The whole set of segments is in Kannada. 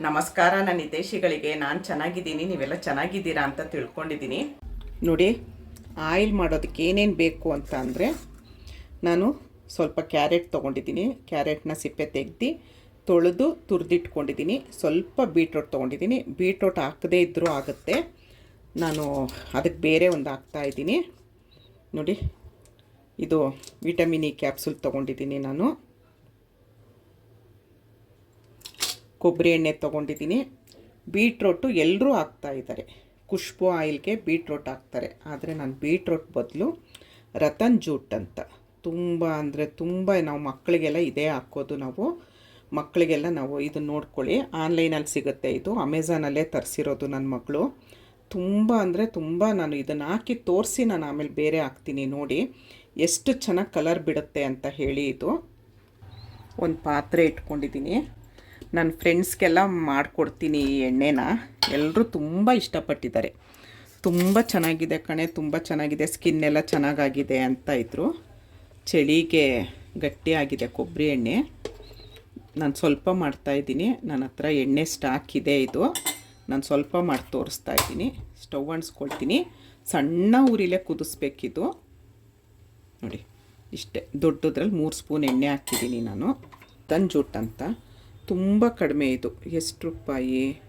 ನಮಸ್ಕಾರ, ನನ್ನ ಹಿತೇಶಿಗಳಿಗೆ ನಾನು ಚೆನ್ನಾಗಿದ್ದೀನಿ, ನೀವೆಲ್ಲ ಚೆನ್ನಾಗಿದ್ದೀರಾ ಅಂತ ತಿಳ್ಕೊಂಡಿದ್ದೀನಿ. ನೋಡಿ, ಆಯಿಲ್ ಮಾಡೋದಕ್ಕೆ ಏನೇನು ಬೇಕು ಅಂತ ಅಂದರೆ, ನಾನು ಸ್ವಲ್ಪ ಕ್ಯಾರೆಟ್ ತೊಗೊಂಡಿದ್ದೀನಿ. ಕ್ಯಾರೆಟ್ನ ಸಿಪ್ಪೆ ತೆಗ್ದು, ತೊಳೆದು ತುರಿದಿಟ್ಕೊಂಡಿದ್ದೀನಿ. ಸ್ವಲ್ಪ ಬೀಟ್ರೋಟ್ ತೊಗೊಂಡಿದ್ದೀನಿ. ಬೀಟ್ರೋಟ್ ಹಾಕದೇ ಇದ್ದರೂ ಆಗುತ್ತೆ. ನಾನು ಅದಕ್ಕೆ ಬೇರೆ ಒಂದು ಹಾಕ್ತಾಯಿದ್ದೀನಿ ನೋಡಿ, ಇದು ವಿಟಮಿನ್ ಇ ಕ್ಯಾಪ್ಸೂಲ್ ತೊಗೊಂಡಿದ್ದೀನಿ ನಾನು. ಕೊಬ್ಬರಿ ಎಣ್ಣೆ ತೊಗೊಂಡಿದ್ದೀನಿ. ಬೀಟ್ರೋಟು ಎಲ್ಲರೂ ಹಾಕ್ತಾ ಇದ್ದಾರೆ. ಖುಷ್ಬು ಆಯಿಲ್ಗೆ ಬೀಟ್ರೋಟ್ ಹಾಕ್ತಾರೆ. ಆದರೆ ನಾನು ಬೀಟ್ರೋಟ್ ಬದಲು ರತನ್ ಜೂಟ್ ಅಂತ. ತುಂಬ ಅಂದರೆ ತುಂಬ ನಾವು ಮಕ್ಕಳಿಗೆಲ್ಲ ಇದೇ ಹಾಕೋದು ನಾವು. ಮಕ್ಕಳಿಗೆಲ್ಲ ನಾವು ಇದನ್ನ ನೋಡ್ಕೊಳ್ಳಿ. ಆನ್ಲೈನಲ್ಲಿ ಸಿಗುತ್ತೆ ಇದು. ಅಮೆಝಾನಲ್ಲೇ ತರಿಸಿರೋದು ನನ್ನ ಮಗಳು. ತುಂಬ ಅಂದರೆ ತುಂಬ ನಾನು ಇದನ್ನು ಹಾಕಿ ತೋರಿಸಿ ನಾನು ಆಮೇಲೆ ಬೇರೆ ಹಾಕ್ತೀನಿ ನೋಡಿ. ಎಷ್ಟು ಚೆನ್ನಾಗಿ ಕಲರ್ ಬಿಡುತ್ತೆ ಅಂತ ಹೇಳಿ ಇದು. ಒಂದು ಪಾತ್ರೆ ಇಟ್ಕೊಂಡಿದ್ದೀನಿ. ನನ್ನ ಫ್ರೆಂಡ್ಸ್ಗೆಲ್ಲ ಮಾಡಿಕೊಡ್ತೀನಿ ಈ ಎಣ್ಣೆನ. ಎಲ್ಲರೂ ತುಂಬ ಇಷ್ಟಪಟ್ಟಿದ್ದಾರೆ. ತುಂಬ ಚೆನ್ನಾಗಿದೆ ಕಣೆ, ತುಂಬ ಚೆನ್ನಾಗಿದೆ ಸ್ಕಿನ್ ಎಲ್ಲ ಚೆನ್ನಾಗಾಗಿದೆ ಅಂತ ಇದ್ದರು ಚಳಿಗೆ ಗಟ್ಟಿಯಾಗಿದೆ ಕೊಬ್ಬರಿ ಎಣ್ಣೆ. ನಾನು ಸ್ವಲ್ಪ ಮಾಡ್ತಾಯಿದ್ದೀನಿ ನನ್ನ ಹತ್ರ ಎಣ್ಣೆ ಸ್ಟಾಕ್ ಇದೆ ಇದು. ನಾನು ಸ್ವಲ್ಪ ಮಾಡಿ ತೋರಿಸ್ತಾ ಇದ್ದೀನಿ. ಸ್ಟವ್ ಅಣಿಸ್ಕೊಳ್ತೀನಿ ಸಣ್ಣ ಉರಿಲೇ ಕುದಿಸ್ಬೇಕಿದು. ನೋಡಿ, ಇಷ್ಟೇ. ದೊಡ್ಡದ್ರಲ್ಲಿ ಮೂರು ಸ್ಪೂನ್ ಎಣ್ಣೆ ಹಾಕಿದ್ದೀನಿ ನಾನು. ತಂಜೂಟ್ ಅಂತ. ತುಂಬ ಕಡಿಮೆ ಇದು. ಎಷ್ಟು ರೂಪಾಯಿ?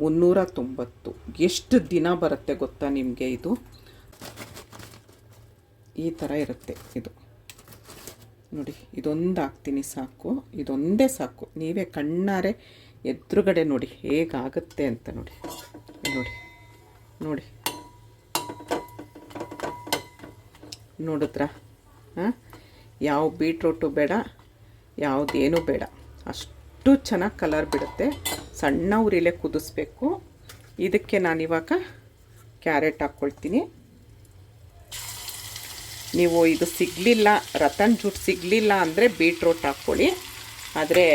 ಮುನ್ನೂರ ತೊಂಬತ್ತು ಎಷ್ಟು ದಿನ ಬರುತ್ತೆ ಗೊತ್ತಾ ನಿಮಗೆ ಇದು? ಈ ಥರ ಇರುತ್ತೆ ಇದು. ನೋಡಿ, ಇದೊಂದು ಹಾಕ್ತೀನಿ ಸಾಕು. ಇದೊಂದೇ ಸಾಕು. ನೀವೇ ಕಣ್ಣಾರೆ ಎದುರುಗಡೆ ನೋಡಿ ಹೇಗಾಗುತ್ತೆ ಅಂತ ನೋಡಿ. ನೋಡಿ ನೋಡಿ. ನೋಡಿದ್ರ? ಹಾಂ? ಯಾವ ಬೀಟ್ರೂಟು ಬೇಡ, ಯಾವುದೇನೂ ಬೇಡ. ಅಷ್ಟು ಚೆನ್ನಾಗಿ ಕಲರ್ ಬಿಡುತ್ತೆ. ಸಣ್ಣ ಉರಿಲೆ ಕುದಿಸ್ಬೇಕು. ಇದಕ್ಕೆ ನಾನಿವಾಗ ಕ್ಯಾರೆಟ್ ಹಾಕ್ಕೊಳ್ತೀನಿ ನೀವು ಇದು ಸಿಗಲಿಲ್ಲ, ರತನ್ ಜೂಟ್ ಸಿಗಲಿಲ್ಲ ಅಂದರೆ ಬೀಟ್ರೋಟ್ ಹಾಕ್ಕೊಳ್ಳಿ. ಆದರೆ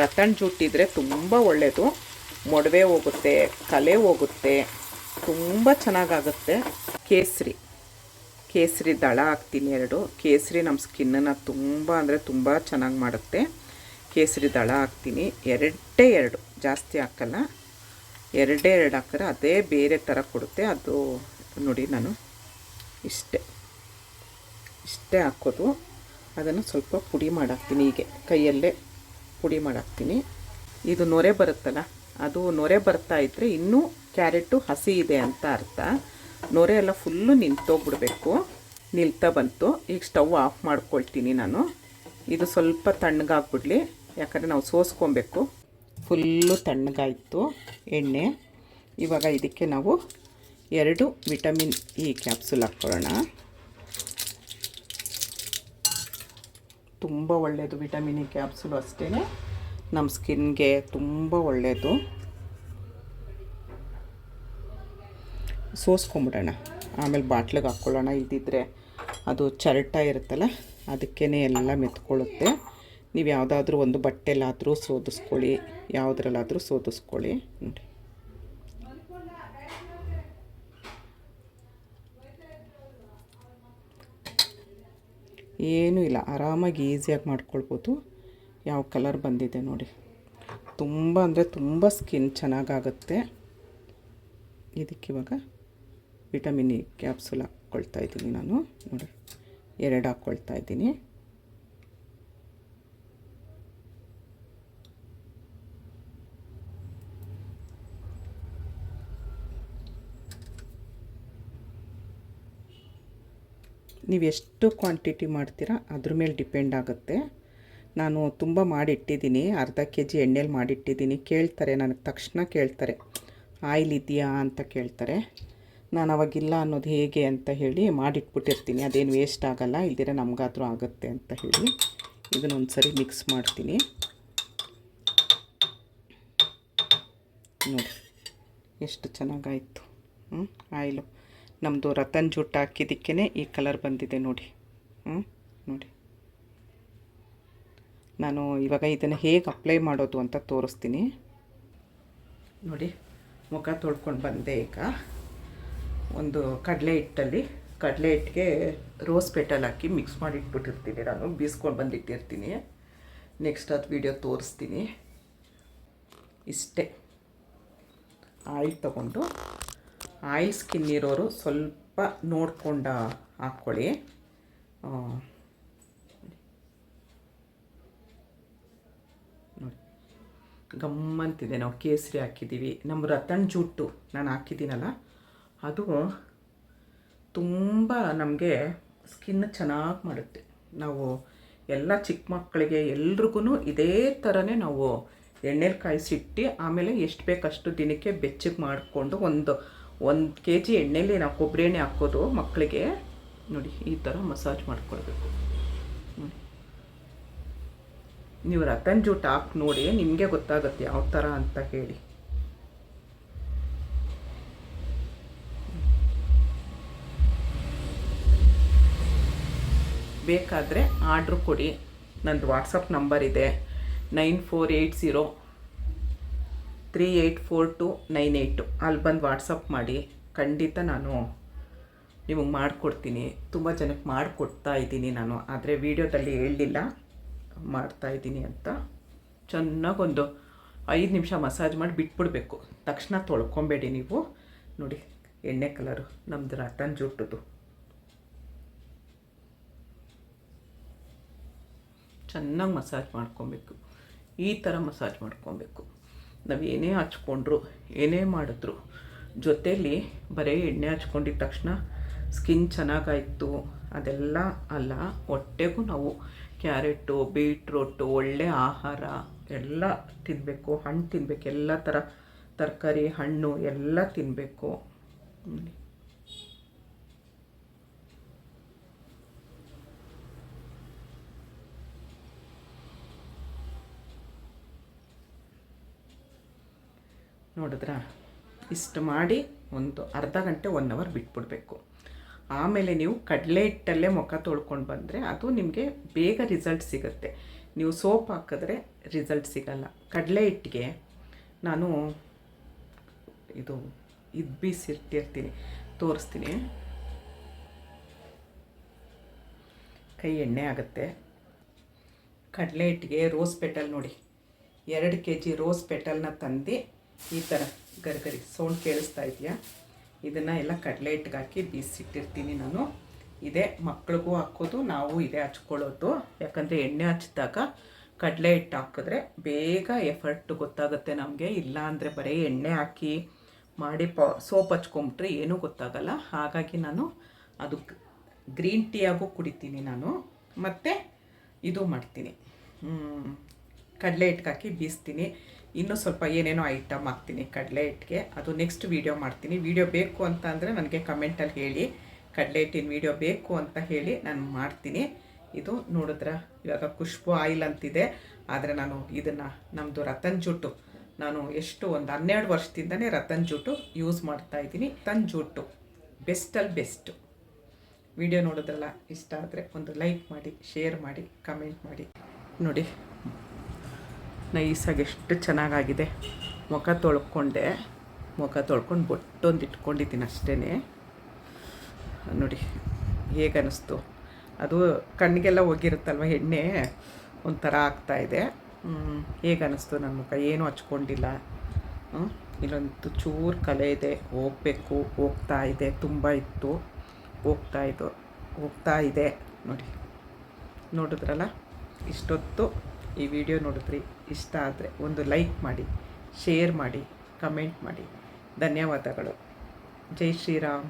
ರತನ್ ಜೂಟ್ ಇದ್ದರೆ ತುಂಬ ಒಳ್ಳೆಯದು ಮೊಡವೆ ಹೋಗುತ್ತೆ, ಕಲೆ ಹೋಗುತ್ತೆ, ತುಂಬ ಚೆನ್ನಾಗಾಗುತ್ತೆ. ಕೇಸರಿ ಕೇಸರಿ ದಳ ಹಾಕ್ತೀನಿ ಎರಡು. ಕೇಸರಿ ನಮ್ಮ ಸ್ಕಿನ್ನನ್ನು ತುಂಬ ಅಂದರೆ ತುಂಬ ಚೆನ್ನಾಗಿ ಮಾಡುತ್ತೆ. ಕೇಸರಿ ದಳ ಹಾಕ್ತೀನಿ. ಎರಡೇ ಎರಡು. ಜಾಸ್ತಿ ಹಾಕಲ್ಲ. ಎರಡೇ ಎರಡು ಹಾಕಿದ್ರೆ ಅದೇ ಬೇರೆ ಥರ ಕೊಡುತ್ತೆ. ಅದು ನೋಡಿ ನಾನು ಇಷ್ಟೇ. ಇಷ್ಟೇ ಹಾಕೋದು. ಅದನ್ನು ಸ್ವಲ್ಪ ಪುಡಿ ಮಾಡಾಕ್ತೀನಿ ಹೀಗೆ. ಕೈಯಲ್ಲೇ ಪುಡಿ ಮಾಡಾಕ್ತೀನಿ. ಇದು ನೊರೆ ಬರುತ್ತಲ್ಲ, ಅದು ನೊರೆ ಬರ್ತಾ ಇದ್ದರೆ ಇನ್ನೂ ಕ್ಯಾರೆಟು ಹಸಿ ಇದೆ ಅಂತ ಅರ್ಥ. ನೊರೆ ಎಲ್ಲ ಫುಲ್ಲು ನಿಂತೋಗ್ಬಿಡ್ಬೇಕು. ನಿಲ್ತಾ ಬಂತು. ಈಗ ಸ್ಟವ್ ಆಫ್ ಮಾಡ್ಕೊಳ್ತೀನಿ ನಾನು. ಇದು ಸ್ವಲ್ಪ ತಣ್ಣಗಾಗ್ಬಿಡ್ಲಿ. ಯಾಕಂದರೆ ನಾವು ಸೋಸ್ಕೊಬೇಕು. ಫುಲ್ಲು ತಣ್ಣಗಾಯಿತು ಎಣ್ಣೆ. ಇವಾಗ ಇದಕ್ಕೆ ನಾವು ಎರಡು ವಿಟಮಿನ್ ಇ ಕ್ಯಾಪ್ಸುಲ್ ಹಾಕ್ಕೊಳ್ಳೋಣ. ತುಂಬ ಒಳ್ಳೆಯದು ವಿಟಮಿನ್ ಇ ಕ್ಯಾಪ್ಸುಲ್ ಅಷ್ಟೇ ನಮ್ಮ ಸ್ಕಿನ್ಗೆ ತುಂಬ ಒಳ್ಳೆಯದು ಸೋಸ್ಕೊಂಬಿಡೋಣ. ಆಮೇಲೆ ಬಾಟ್ಲಿಗೆ ಹಾಕ್ಕೊಳ್ಳೋಣ. ಇದ್ದಿದ್ರೆ ಅದು ಚರಟ ಇರುತ್ತಲ್ಲ ಅದಕ್ಕೇ ಎಲ್ಲ ಮೆತ್ಕೊಳ್ಳುತ್ತೆ. ನೀವು ಯಾವುದಾದ್ರೂ ಒಂದು ಬಟ್ಟೆಲ್ಲಾದರೂ ಸೋದಿಸ್ಕೊಳ್ಳಿ. ಯಾವುದ್ರಲ್ಲಾದರೂ ಸೋದಿಸ್ಕೊಳ್ಳಿ. ನೋಡಿ. ಏನೂ ಇಲ್ಲ. ಆರಾಮಾಗಿ ಈಸಿಯಾಗಿ ಮಾಡ್ಕೊಳ್ಬೋದು. ಯಾವ ಕಲರ್ ಬಂದಿದೆ ನೋಡಿ. ತುಂಬ ಅಂದರೆ ತುಂಬ ಸ್ಕಿನ್ ಚೆನ್ನಾಗಾಗುತ್ತೆ. ಇದಕ್ಕಿವಾಗ ವಿಟಮಿನ್ ಇ ಕ್ಯಾಪ್ಸುಲ್ ಹಾಕ್ಕೊಳ್ತಾ ಇದ್ದೀನಿ ನಾನು. ನೋಡಿ. ಎರಡು ಹಾಕ್ಕೊಳ್ತಾ ಇದ್ದೀನಿ. ನೀವು ಎಷ್ಟು ಕ್ವಾಂಟಿಟಿ ಮಾಡ್ತೀರಾ, ಅದ್ರ ಮೇಲೆ ಡಿಪೆಂಡ್ ಆಗುತ್ತೆ. ನಾನು ತುಂಬ ಮಾಡಿಟ್ಟಿದ್ದೀನಿ, ಅರ್ಧ ಕೆ ಜಿ ಎಣ್ಣೆಲಿ ಮಾಡಿಟ್ಟಿದ್ದೀನಿ. ಕೇಳ್ತಾರೆ, ನನಗೆ ತಕ್ಷಣ ಕೇಳ್ತಾರೆ, ಆಯಿಲ್ ಇದೆಯಾ? ಅಂತ ಕೇಳ್ತಾರೆ. ನಾನು ಅವಾಗಿಲ್ಲ ಅನ್ನೋದು ಹೇಗೆ ಅಂತ ಹೇಳಿ ಮಾಡಿಟ್ಬಿಟ್ಟಿರ್ತೀನಿ. ಅದೇನು ವೇಸ್ಟ್ ಆಗಲ್ಲ ಇಲ್ದಿರ ನಮಗಾದರೂ ಆಗುತ್ತೆ ಅಂತ ಹೇಳಿ ಇದನ್ನೊಂದು ಸರಿ ಮಿಕ್ಸ್ ಮಾಡ್ತೀನಿ. ನೋಡಿ, ಎಷ್ಟು ಚೆನ್ನಾಗಾಯಿತು. ಹ್ಞೂ ಆಯಿಲು. ನಮ್ಮದು ರತನ್ ಜುಟ್ಟು ಹಾಕಿದ್ದಕ್ಕೇ ಈ ಕಲರ್ ಬಂದಿದೆ ನೋಡಿ. ಹ್ಞೂ ನೋಡಿ. ನಾನು ಇವಾಗ ಇದನ್ನು ಹೇಗೆ ಅಪ್ಲೈ ಮಾಡೋದು ಅಂತ ತೋರಿಸ್ತೀನಿ. ನೋಡಿ, ಮುಖ ತೊಳ್ಕೊಂಡು ಬಂದೆ ಈಗ. ಒಂದು ಕಡಲೆ ಹಿಟ್ಟಲ್ಲಿ, ಕಡಲೆ ಹಿಟ್ಟಿಗೆ ರೋಸ್ ಪೆಟಲ್ ಹಾಕಿ ಮಿಕ್ಸ್ ಮಾಡಿ ಇಟ್ಬಿಟ್ಟಿರ್ತೀನಿ ನಾನು, ಬೀಸ್ಕೊಂಡು ಬಂದಿಟ್ಟಿರ್ತೀನಿ. ನೆಕ್ಸ್ಟ್ ಅದು ವಿಡಿಯೋ ತೋರಿಸ್ತೀನಿ. ಇಷ್ಟೇ. ಆಯಿಲ್ ತಗೊಂಡು ಆಯಿಲ್ ಸ್ಕಿನ್ ಇರೋರು ಸ್ವಲ್ಪ ನೋಡ್ಕೊಂಡು ಹಾಕ್ಕೊಳ್ಳಿ. ಗಮ್ಮಂತಿದೆ. ನಾವು ಕೇಸರಿ ಹಾಕಿದ್ದೀವಿ. ನಮ್ಮ ರತನ್ ಜುಟ್ಟು ನಾನು ಹಾಕಿದ್ದೀನಲ್ಲ, ಅದು ತುಂಬ ನಮಗೆ ಸ್ಕಿನ್ ಚೆನ್ನಾಗಿ ಮಾಡುತ್ತೆ. ನಾವು ಎಲ್ಲ ಚಿಕ್ಕ ಮಕ್ಕಳಿಗೆ ಎಲ್ರಿಗೂ ಇದೇ ಥರನೇ ನಾವು ಎಣ್ಣೆಲಿ ಕಾಯಿಸಿಟ್ಟು ಆಮೇಲೆ ಎಷ್ಟು ಬೇಕಷ್ಟು ದಿನಕ್ಕೆ ಬೆಚ್ಚಗೆ ಮಾಡಿಕೊಂಡು ಒಂದು ಒಂದು ಕೆ ಜಿ ಎಣ್ಣೆಲಿ ನಾವು ಕೊಬ್ಬರಿ ಎಣ್ಣೆ ಹಾಕೋದು ಮಕ್ಕಳಿಗೆ ನೋಡಿ, ಈ ಥರ ಮಸಾಜ್ ಮಾಡ್ಕೊಳ್ಬೇಕು. ನೀವು ರತನ್ ಜೂಟ್ ಹಾಕಿ ನೋಡಿ, ನಿಮಗೆ ಗೊತ್ತಾಗುತ್ತೆ ಯಾವ ಥರ ಅಂತ ಹೇಳಿ. ಬೇಕಾದರೆ ಆರ್ಡ್ರ್ ಕೊಡಿ. ನಂದು ವಾಟ್ಸಪ್ ನಂಬರ್ ಇದೆ. Nine four eight zero three eight four two nine eight ಅಲ್ಲಿ ಬಂದು ವಾಟ್ಸಪ್ ಮಾಡಿ. ಖಂಡಿತ ನಾನು ನಿಮಗೆ ಮಾಡಿಕೊಡ್ತೀನಿ. ತುಂಬ ಜನಕ್ಕೆ ಮಾಡಿಕೊಡ್ತಾ ಇದ್ದೀನಿ ನಾನು. ಆದರೆ ವೀಡಿಯೋದಲ್ಲಿ ಹೇಳಲಿಲ್ಲ ಮಾಡ್ತಾ ಇದ್ದೀನಿ ಅಂತ. ಚೆನ್ನಾಗೊಂದು ಐದು ನಿಮಿಷ ಮಸಾಜ್ ಮಾಡಿ ಬಿಟ್ಬಿಡ್ಬೇಕು. ತಕ್ಷಣ ತೊಳ್ಕೊಬೇಡಿ ನೀವು. ನೋಡಿ, ಎಣ್ಣೆ ಕಲರು. ನಮ್ಮದು ರತನ್ ಜುಟ್ಟದು ಚೆನ್ನಾಗಿ ಮಸಾಜ್ ಮಾಡ್ಕೊಬೇಕು. ಈ ಥರ ಮಸಾಜ್ ಮಾಡ್ಕೊಬೇಕು. ನಾವು ಏನೇ ಹಚ್ಕೊಂಡ್ರು, ಏನೇ ಮಾಡಿದ್ರು, ಜೊತೇಲಿ ಬರೀ ಎಣ್ಣೆ ಹಚ್ಕೊಂಡಿದ್ದ ತಕ್ಷಣ ಸ್ಕಿನ್ ಚೆನ್ನಾಗಾಯಿತು. ಅದೆಲ್ಲ ಅಲ್ಲ, ಹೊಟ್ಟೆಗೂ ನಾವು ಕ್ಯಾರೆಟು, ಬೀಟ್ರೂಟು, ಒಳ್ಳೆ ಆಹಾರ, ಎಲ್ಲ ತಿನ್ನಬೇಕು ಹಣ್ಣು ತಿನ್ನಬೇಕು ಎಲ್ಲ ಥರ ತರಕಾರಿ, ಹಣ್ಣು ಎಲ್ಲ ತಿನ್ನಬೇಕು ನೋಡಿದ್ರಾ? ಇಷ್ಟು ಮಾಡಿ ಒಂದು ಅರ್ಧ ಗಂಟೆ ಒನ್ ಅವರ್ ಬಿಟ್ಬಿಡ್ಬೇಕು. ಆಮೇಲೆ ನೀವು ಕಡಲೆ ಹಿಟ್ಟಲ್ಲೇ ಮುಖ ತೊಳ್ಕೊಂಡು ಬಂದರೆ ಅದು ನಿಮಗೆ ಬೇಗ ರಿಸಲ್ಟ್ ಸಿಗುತ್ತೆ. ನೀವು ಸೋಪ್ ಹಾಕಿದ್ರೆ ರಿಸಲ್ಟ್ ಸಿಗಲ್ಲ. ಕಡಲೆ ಹಿಟ್ಟಿಗೆ ನಾನು ಇದು ಇದು ಬೀಸಿಟ್ಟಿರ್ತೀನಿ. ತೋರಿಸ್ತೀನಿ. ಕೈ ಎಣ್ಣೆ ಆಗುತ್ತೆ. ಕಡಲೆ ಹಿಟ್ಟಿಗೆ ರೋಸ್ ಪೆಟಲ್ ನೋಡಿ. ಎರಡು ಕೆ ಜಿ ರೋಸ್ ಪೆಟಲ್ನ ತಂದು ಈ ಥರ ಗರ್ಗರಿ ಸೌಂಡ್ ಕೇಳಿಸ್ತಾ ಇದೆಯಾ? ಇದನ್ನು ಎಲ್ಲ ಕಡಲೆ ಹಿಟ್ಟಿಗೆ ಹಾಕಿ ಬೀಸಿಟ್ಟಿರ್ತೀನಿ ನಾನು. ಇದೇ ಮಕ್ಳಿಗೂ ಹಾಕೋದು, ನಾವು ಇದೇ ಹಚ್ಕೊಳ್ಳೋದು. ಯಾಕಂದರೆ ಎಣ್ಣೆ ಹಚ್ಚಿದಾಗ ಕಡಲೆ ಹಿಟ್ಟು ಹಾಕಿದ್ರೆ ಬೇಗ ಎಫರ್ಟ್ ಗೊತ್ತಾಗುತ್ತೆ ನಮಗೆ. ಇಲ್ಲ ಅಂದರೆ ಬರೀ ಎಣ್ಣೆ ಹಾಕಿ ಮಾಡಿ ಪ, ಸೋಪ್ ಹಚ್ಕೊಂಬಿಟ್ರೆ ಏನೂ ಗೊತ್ತಾಗಲ್ಲ. ಹಾಗಾಗಿ ನಾನು ಅದು ಗ್ರೀನ್ ಟೀಯಾಗೂ ಕುಡಿತೀನಿ ನಾನು. ಮತ್ತು ಇದು ಮಾಡ್ತೀನಿ. ಕಡಲೆ ಹಿಟ್ಟಿಗೆ ಹಾಕಿ ಬೀಸ್ತೀನಿ. ಇನ್ನೂ ಸ್ವಲ್ಪ ಏನೇನೋ ಐಟಮ್ ಹಾಕ್ತೀನಿ ಕಡಲೆ ಹಿಟ್ಟಿಗೆ ಅದು ನೆಕ್ಸ್ಟ್ ವೀಡಿಯೋ ಮಾಡ್ತೀನಿ. ವೀಡಿಯೋ ಬೇಕು ಅಂತ ಅಂದರೆ ನನಗೆ ಕಮೆಂಟಲ್ಲಿ ಹೇಳಿ. ಕಡಲೆ ಹಿಟ್ಟಿನ ವೀಡಿಯೋ ಬೇಕು ಅಂತ ಹೇಳಿ ನಾನು ಮಾಡ್ತೀನಿ. ಇದು ನೋಡಿದ್ರೆ ಇವಾಗ ಖುಷ್ಬು ಆಯಿಲ್ ಅಂತಿದೆ. ಆದರೆ ನಾನು ಇದನ್ನು ನಮ್ಮದು ರತನ್ ಜುಟ್ಟು. ನಾನು ಎಷ್ಟು ಒಂದು ಹನ್ನೆರಡು ವರ್ಷದಿಂದನೇ ರತನ್ ಜುಟ್ಟು ಯೂಸ್ ಮಾಡ್ತಾ ಇದ್ದೀನಿ. ರತನ್ ಜುಟ್ಟು. ಬೆಸ್ಟಲ್ಲಿ ಬೆಸ್ಟು ವಿಡಿಯೋ ನೋಡಿದ್ರಲ್ಲ, ಇಷ್ಟ ಆದರೆ ಒಂದು ಲೈಕ್ ಮಾಡಿ ಶೇರ್ ಮಾಡಿ ಕಮೆಂಟ್ ಮಾಡಿ. ನೋಡಿ. ನೈಸಾಗಿ ಎಷ್ಟು ಚೆನ್ನಾಗಾಗಿದೆ. ಮುಖ ತೊಳ್ಕೊಂಡೆ. ಮುಖ ತೊಳ್ಕೊಂಡು ಬೊಟ್ಟೊಂದು ಇಟ್ಕೊಂಡಿದ್ದೀನಿ ಅಷ್ಟೇ ನೋಡಿ ಹೇಗೆ ಅನ್ನಿಸ್ತು ಅದು ಕಣ್ಣಿಗೆಲ್ಲ ಹೋಗಿರುತ್ತಲ್ವ ಎಣ್ಣೆ? ಒಂಥರ ಆಗ್ತಾಯಿದೆ ಹೇಗೆ ಅನ್ನಿಸ್ತು ನನ್ನ ಮುಖ? ಏನೂ ಹಚ್ಕೊಂಡಿಲ್ಲ? ಇಲ್ಲೊಂದು ಚೂರು ಕಲೆ ಇದೆ. ಹೋಗಬೇಕು, ಹೋಗ್ತಾ ಇದೆ. ತುಂಬ ಇತ್ತು. ಹೋಗ್ತಾ ಇದ್ದು ಹೋಗ್ತಾ ಇದೆ. ನೋಡಿ, ನೋಡಿದ್ರಲ್ಲ? ಇಷ್ಟೊತ್ತು ಈ ವಿಡಿಯೋ ನೋಡಿದ್ರಿ, ಇಷ್ಟ ಆದರೆ ಒಂದು ಲೈಕ್ ಮಾಡಿ ಶೇರ್ ಮಾಡಿ ಕಮೆಂಟ್ ಮಾಡಿ. ಧನ್ಯವಾದಗಳು. ಜೈ ಶ್ರೀರಾಮ್.